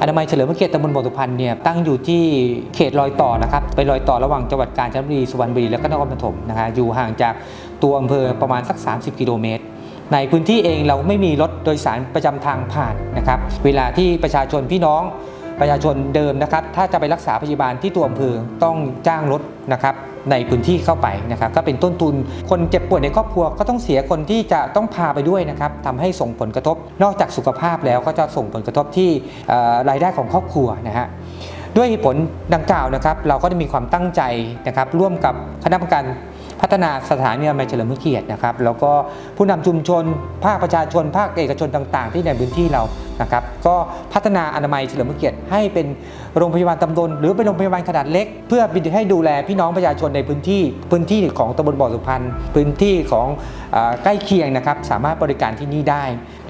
อนามัยเฉลิมพระเกียรติตำบลบ่อสุพรรณเนี่ยตั้งอยู่ที่เขตรอยต่อนะครับไปรอยต่อระหว่างจังหวัดกาญจนบุรีสุพรรณบุรีและก็นครปฐมนะฮะอยู่ห่างจากตัวอำเภอประมาณสัก 30 กิโลเมตรในพื้นที่เองเราไม่มีรถโดยสารประจำทางผ่านนะครับเวลาที่ประชาชนพี่น้องประชาชนเดิมนะครับถ้าจะไปรักษาพยาบาลที่ตัวอำเภอต้องจ้างรถนะครับ ในพื้นที่เข้าไปนะครับก็เป็นต้นทุนคนเจ็บป่วยในครอบครัวก็ต้องเสียคนที่จะต้องพาไปด้วยนะครับทำให้ส่งผลกระทบ นอกจากสุขภาพแล้วก็จะส่งผลกระทบที่รายได้ของครอบครัวนะฮะด้วยผลดังกล่าวนะครับ เราก็จะมีความตั้งใจนะครับร่วมกับคณะกรรมการ พัฒนาสถานีอนามัยเฉลิมพระเกียรตินะครับ แล้วก็ผู้นำชุมชน ภาคประชาชน ภาคเอกชนต่าง ๆ ที่ในพื้นที่เรานะครับ ก็พัฒนาอนามัยเฉลิมพระเกียรติให้เป็นโรงพยาบาลตำบลหรือเป็นโรงพยาบาลขนาดเล็ก เพื่อให้ดูแลพี่น้องประชาชนในพื้นที่ พื้นที่ของตำบลบ่อสุพรรณพื้นที่ของอใกล้เคียงนะครับ สามารถบริการที่นี่ได้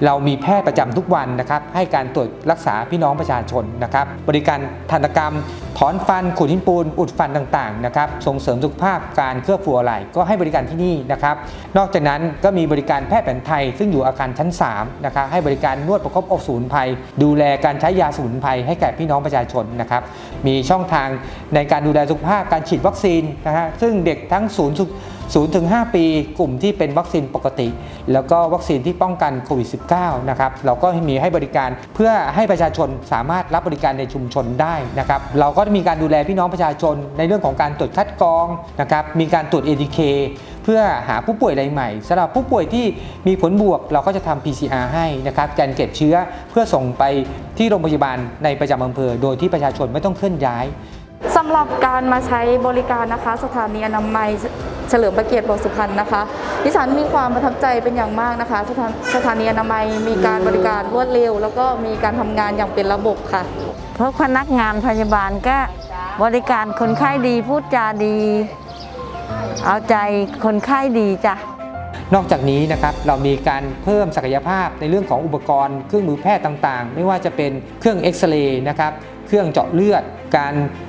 เรามีแพทย์ประจำทุกวันนะครับ ให้การตรวจรักษาพี่น้องประชาชนนะครับ บริการทันตกรรม ถอนฟันขูดหินปูน อุดฟันต่างๆนะครับส่งเสริมสุขภาพการเคลือบฟูอะไรก็ให้บริการที่นี่นะครับ นอกจากนั้นก็มีบริการแพทย์แผนไทย ซึ่งอยู่อาคารชั้น3นะครับให้บริการนวดประคบอบสูนภัย ดูแลการใช้ยาสูนภัยให้แก่พี่น้องประชาชนนะครับมีช่องทางในการดูแลสุขภาพการฉีดวัคซีนนะฮะซึ่งเด็กทั้งศูนย์ 0ถึง5ปีกลุ่มที่เป็นวัคซีนปกติ แล้วก็วัคซีนที่ป้องกันโควิด -19 นะครับเราก็มีให้บริการเพื่อให้ประชาชนสามารถรับบริการในชุมชนได้นะครับเราก็มีการดูแลพี่น้องประชาชนในเรื่องของการตรวจคัดกรองนะครับมีการตรวจ ATK เพื่อหาผู้ป่วยรายใหม่สำหรับผู้ป่วยที่มีผลบวกเราก็จะทำ PCR ให้นะครับการเก็บเชื้อเพื่อส่งไปที่โรงพยาบาลในประจำอำเภอ โดยที่ประชาชนไม่ต้องเคลื่อนย้ายสำหรับการมาใช้บริการนะคะ สถานีอนามัย เฉลิมพระเกียรติบางสุพรรณนะคะดิฉันมีความประทับใจเป็นอย่างมากนะคะสถานสถานีอนามัยมีการบริการรวดเร็ว แล้วก็มีการทำงานอย่างเป็นระบบค่ะ เพราะพนักงานพยาบาลก็บริการคนไข้ดีพูดจาดี เอาใจคนไข้ดีจ้ะนอกจากนี้นะครับเรามีการเพิ่มศักยภาพในเรื่องของอุปกรณ์ เครื่องมือแพทย์ต่างๆ ไม่ว่าจะเป็นเครื่องเอ็กซเรย์นะครับเครื่องเจาะเลือดการเอ่อ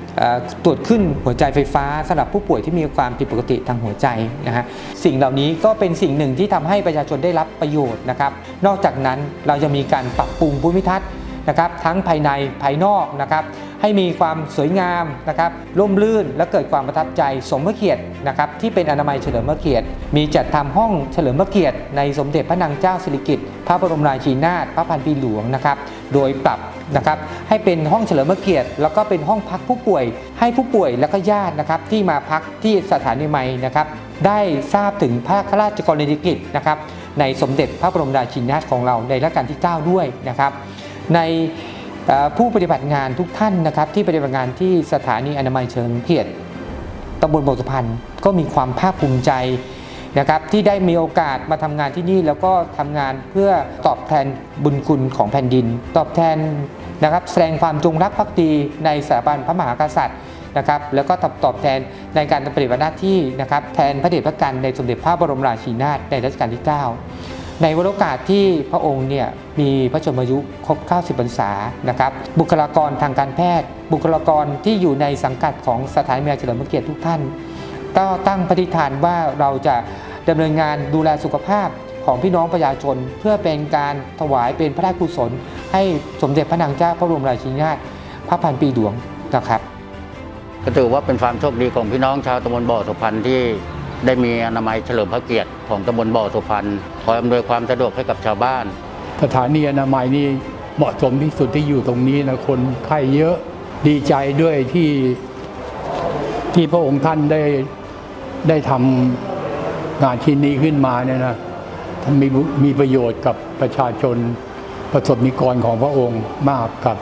ตรวจขึ้นหัวใจไฟฟ้าสำหรับผู้ป่วยที่มีความผิดปกติทางหัวใจนะฮะสิ่งเหล่านี้ก็เป็นสิ่งหนึ่งที่ทำให้ประชาชนได้รับประโยชน์นะครับ นอกจากนั้นเราจะมีการปรับปรุงภูมิทัศน์นะครับ ทั้งภายในภายนอกนะครับ ให้มีความสวยงามนะครับร่มรื่นและเกิดความประทับใจสมพระเกียรตินะครับที่เป็นอนามัยเฉลิมพระเกียรติ มีจัดทำห้องเฉลิมพระเกียรติ ในสมเด็จพระนางเจ้าสิริกิติ์พระบรมราชินีนาถพระพันปีหลวงนะครับโดยปรับนะครับให้เป็นห้องเฉลิมพระเกียรติ แล้วก็เป็นห้องพักผู้ป่วย ให้ผู้ป่วยและก็ญาตินะครับที่มาพักที่สถานีใหม่นะครับได้ทราบถึงพระราชกรณียกิจนะครับในสมเด็จพระบรมราชินีนาถของเราในรัชกาลที่ 9 ด้วยนะครับใน ผู้ปฏิบัติงานทุกท่านนะครับที่ปฏิบัติงานที่สถานีอนามัยเฉลิมเกียรติตำบลบ่อสุพรรณก็มีความภาคภูมิใจนะครับที่ได้มีโอกาสมาทำงานที่นี่แล้วก็ทำงานเพื่อตอบแทนบุญคุณของแผ่นดิน ตอบแทนนะครับแสดงความจงรักภักดีในสถาบันพระมหากษัตริย์นะครับแล้วก็ตอบตอบแทนในการปฏิบัติหน้าที่นะครับแทนพระเดชพระกันในสมเด็จพระบรมราชินีนาถในรัชกาลที่ 9 ในวโอกาสที่พระองค์เนี่ยมีพระชนมายุครบ 90พรรษานะครับ บุคลากรทางการแพทย์ บุคลากรที่อยู่ในสังกัดของสถานีเฉลิมพระเกียรติทุกท่านก็ตั้งปฏิฐานว่าเราจะดำเนินงานดูแลสุขภาพของพี่น้องประชาชน เพื่อเป็นการถวายเป็นพระราชกุศล ให้สมเด็จพระนางเจ้าพระบรมราชินีนาถพระพันปีหลวงนะครับ ก็ถือว่าเป็นความโชคดีของพี่น้องชาวตำบลบ่อสุพรรณที่ ได้มีอนามัยเฉลิมพระเกียรติของตำบลบ่อสุพรรณคอยอำนวยความสะดวกให้กับชาวบ้าน สถานีอนามัยนี่เหมาะสมที่สุดที่อยู่ตรงนี้นะคนไข้เยอะดีใจด้วยที่ที่พระองค์ท่านได้ได้ทำงานชิ้นนี้ขึ้นมาเนี่ยนะมีมีประโยชน์กับประชาชนประสบนิกรของพระองค์มากครับ